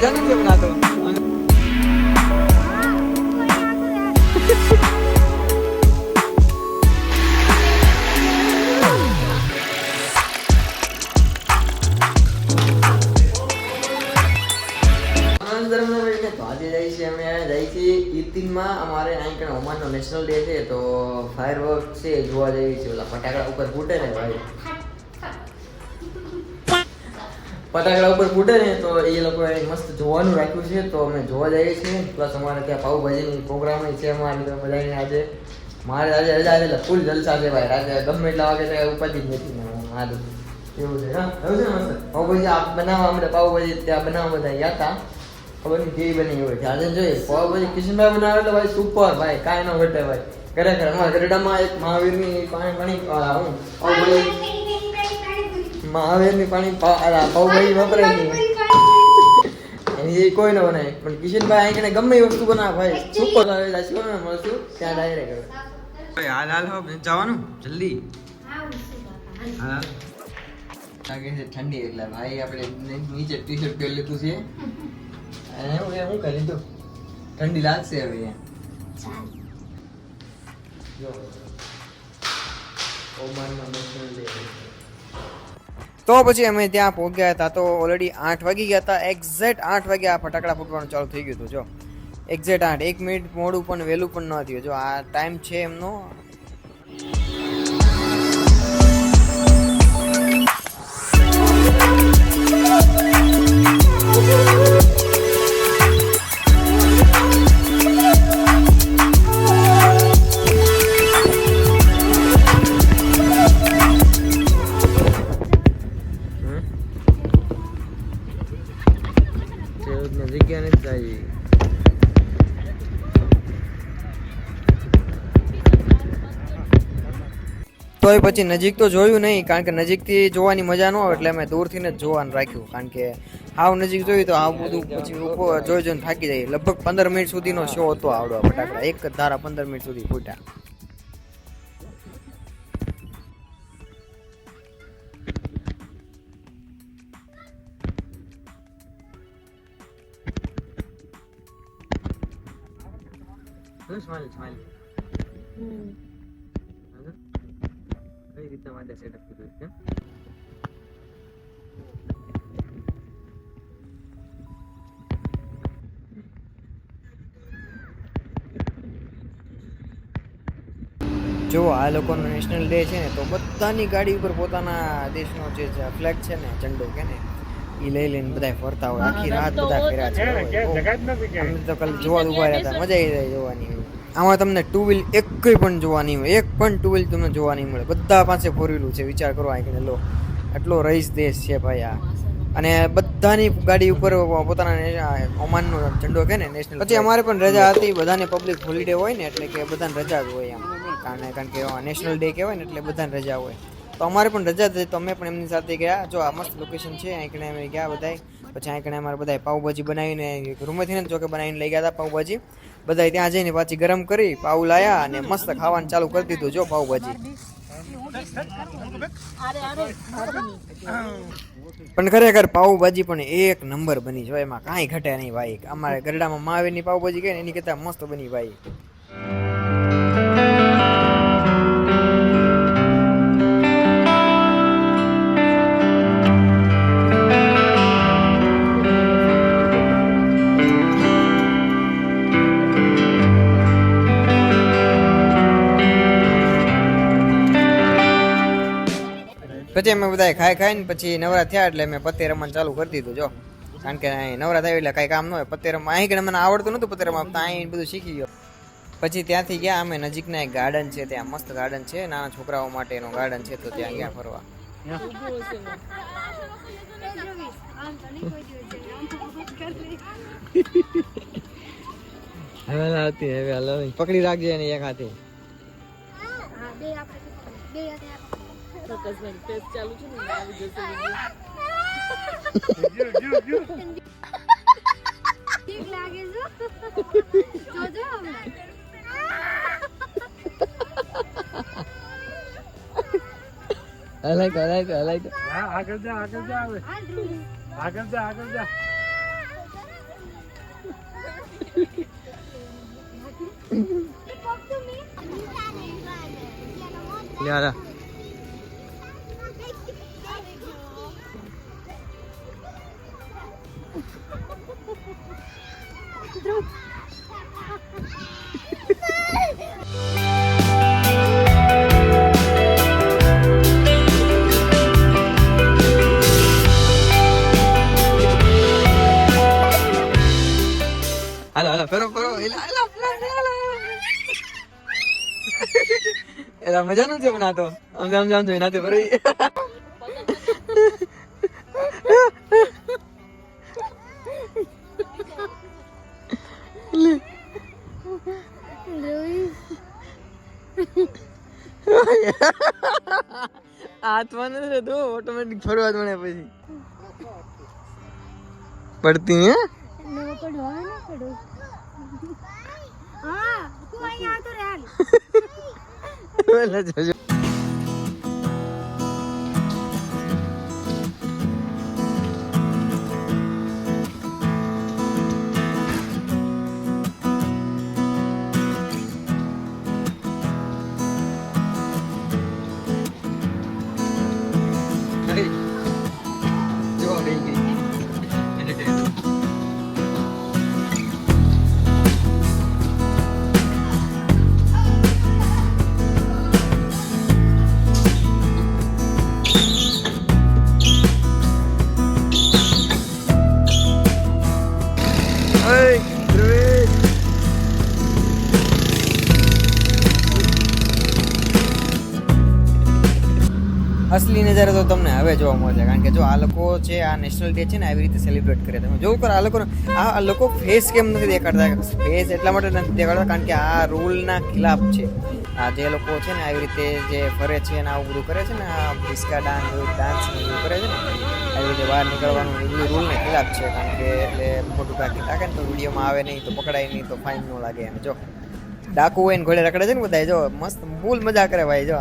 મજા નથી છે ઈતિનમાં અમારે અહીં કણે ઓમાનનો નેશનલ ડે છે, તો ફાયર છે, જોવા જઈએ છે ઓલા ફટાકડા ઉપર ફૂટે ને ભાઈ. ફટાકડા ઉપર ફૂટે ને તો એ લોકોએ મસ્ત જોવાનું રાખ્યું છે, તો અમે જોવા જઈએ છીએ. પ્લસ અમારે ત્યાં પાઉભાજીની પ્રોગ્રામ છે અમારે તો બધાને આજે. મારે આજે રજા છે એટલે ફૂલ જલસા છે ભાઈ રાતે ગમે એટલા વાગે તો ઉપાધી જ નથી મારે એવું છે, હા? એવું બનાવવા આપણે પાઉભાજી ત્યાં બનાવવા બધા ગયા હતા. ખબર નહીં કેવી બની હોય આજે જોઈએ, પાઉભાજી કિશનભાઈ બનાવે તો ભાઈ સુપર ભાઈ, કાંઈ ન ઘટે ભાઈ. ખરેખર અમારા ગરડામાં એક મહાવીરની પાણી પાણી હું મહાવીરની પાણી પાઉભાજી વપરાય નહીં. એની એ કોઈ ન બનાવે પણ કિશનભાઈ અહીં ગમે એ વસ્તુ બનાવે. ભાઈ સુપર આવે શિવને મળશું? ત્યાં ડાયરેક્ટ ભાઈ હાલ હાલ હો જવાનું? જલ્દી. હા લાગે છે ઠંડી એટલે ભાઈ આપણે નીચે ટી શર્ટ પહેરી લીધું છે. અને હું એ હું કરી લીધું ઠંડી લાગશે હવે જો. ઓમાનમાં મશીન લઈ છે. તો પછી અમે ત્યાં પહોંચ્યા હતા. તો ઓલરેડી આઠ વાગી ગયા હતા. એક્ઝેક્ટ આઠ વાગે આ ફટાકડા ફૂટવાનું ચાલુ થઈ ગયું હતું. જો એક્ઝેક્ટ આઠ. એક મિનિટ મોડું પણ, વહેલું પણ ન થયું. જો, આ ટાઈમ છે એમનો. જગ્યા નથી તો એ પછી નજીક તો જોયું નહીં, કારણ કે નજીકથી જોવાની મજા ન આવે એટલે અમે દૂરથી જ જોવાનું રાખ્યું. કારણ કે હાવ નજીક જોયું તો આ બધું પછી જોઈ જોઈને થાકી જાય. લગભગ પંદર મિનિટ સુધીનો શો હતો આવડો ફટાકડા. એક ધારા પંદર મિનિટ સુધી ફૂટ્યા. શું સ્માઈલ સ્માઈલ કઈ રીતે માટે સેટઅપ કર્યું છે? જો આ લોકોનો નેશનલ ડે છે ને તો બધાની ગાડી ઉપર પોતાના દેશનો જે ફ્લેગ છે ને ઝંડો કે ને એ લઈ લઈને બધા ફરતા હોય. આખી રાત બધા ફેર્યા છે. અમે તો કાલે જોવા ઊભા રહ્યા હતા મજા આવી જાય જોવાની. આમાં તમને ટુ વ્હીલ એક પણ જોવા નહીં મળે એક પણ ટુ વ્હીલ તમને જોવા નહીં મળે. બધા પાસે ફોર વ્હીલું છે વિચાર કરો આગળ લો. આટલો રઈસ દેશ છે ભાઈ આ. અને બધાની ગાડી ઉપર પોતાના ઓમાનનો ઝંડો કે ને નેશનલ પછી અમારે પણ રજા હતી બધાને પબ્લિક હોલિડે હોય ને એટલે કે બધાને રજા જ હોય એમ. કારણ કારણ કે નેશનલ ડે કહેવાય ને એટલે બધાને રજા હોય. તો અમારે પણ રજા થઈ તો અમે પણ એમની સાથે ગયા. જો આ મસ્ત લોકેશન છે અહીં અમે ગયા બધાય. પછી અહીં અમારે બધાય પાઉભાજી બનાવીને રૂમેથી ને જોકે બનાવીને લઈ ગયા હતા પાઉભાજી. બધાય ત્યાં જઈને પાછી ગરમ કરી, પાઉ લાયા અને મસ્ત ખાવાનું ચાલુ કરી દીધું, જો પાઉભાજી. પણ ખરેખર પાઉભાજી પણ એક નંબર બની જો એમાં કાંઈ ઘટે નહીં ભાઈ. અમારે ગરડામાં મહાવીરની પાઉભાજી કહે ને એની કરતાં મસ્ત બની ભાઈ પછી અમે બધા ખાઈ ખાઈને પછી નવરા થયા એટલે મેં પત્તે રમવાનું ચાલુ કરી દીધું જો. કારણ કે અહીં નવરા થયા એટલે કાંઈ કામ ન હોય. પત્તે રમવા અહીં કે મને આવડતું નહોતું પત્તે રમવા અહીં બધું શીખી ગયો. પછી ત્યાંથી ગયા અમે નજીકના એક ગાર્ડન છે ત્યાં મસ્ત ગાર્ડન છે. નાના છોકરાઓ માટેનો ગાર્ડન છે તો ત્યાં ગયા ફરવા. હવે આવતી હવે હલો પકડી રાખજે ને એક હાથે. ઠીક લાગે છે? જોજો હમણાં હલાઈ આગળ હલાઈ તો હલાઈ તો આગળ ધ્રુવી. લે આ હાલો એલા મજા નથી પણ આ તો. આમ આમ આમ જોઈ નાતે નથી તો ઓટોમેટિક ફરવા મળે પછી. પડતી, હે? પડવા હા તું અહીંયા આવતો રે હાલ અસલી નજારો તો તમને હવે જોવા મળશે કારણ કે જો આ લોકો છે, આ નેશનલ ડે છે ને, આવી રીતે સેલિબ્રેટ કરે તમે જોવું કરો, આ લોકો આ લોકો ફેસ કેમ નથી દેખાડતા? ફેસ એટલા માટે નથી દેખાડતા, કારણ કે આ રૂલના ખિલાફ છે. આ જે લોકો છે ને, આવી રીતે જે ફરે છે ને, આવું બધું કરે છે ને, આ ડિસ્કા ડાન્સ ડાન્સ બધું કરે છે ને આવી રીતે બહાર નીકળવાનું રૂલ રૂલને ખિલાફ છે, કારણ કે એટલે મોટું ટાકી નાખે ને તો વિડીયોમાં આવે નહીં તો પકડાય નહીં તો ફાઇન ન લાગે એમ જો ડાકુ હોય ને ઘોડે રખડે છે ને બધા જો મસ્ત, ફૂલ મજા કરે ભાઈ, જો.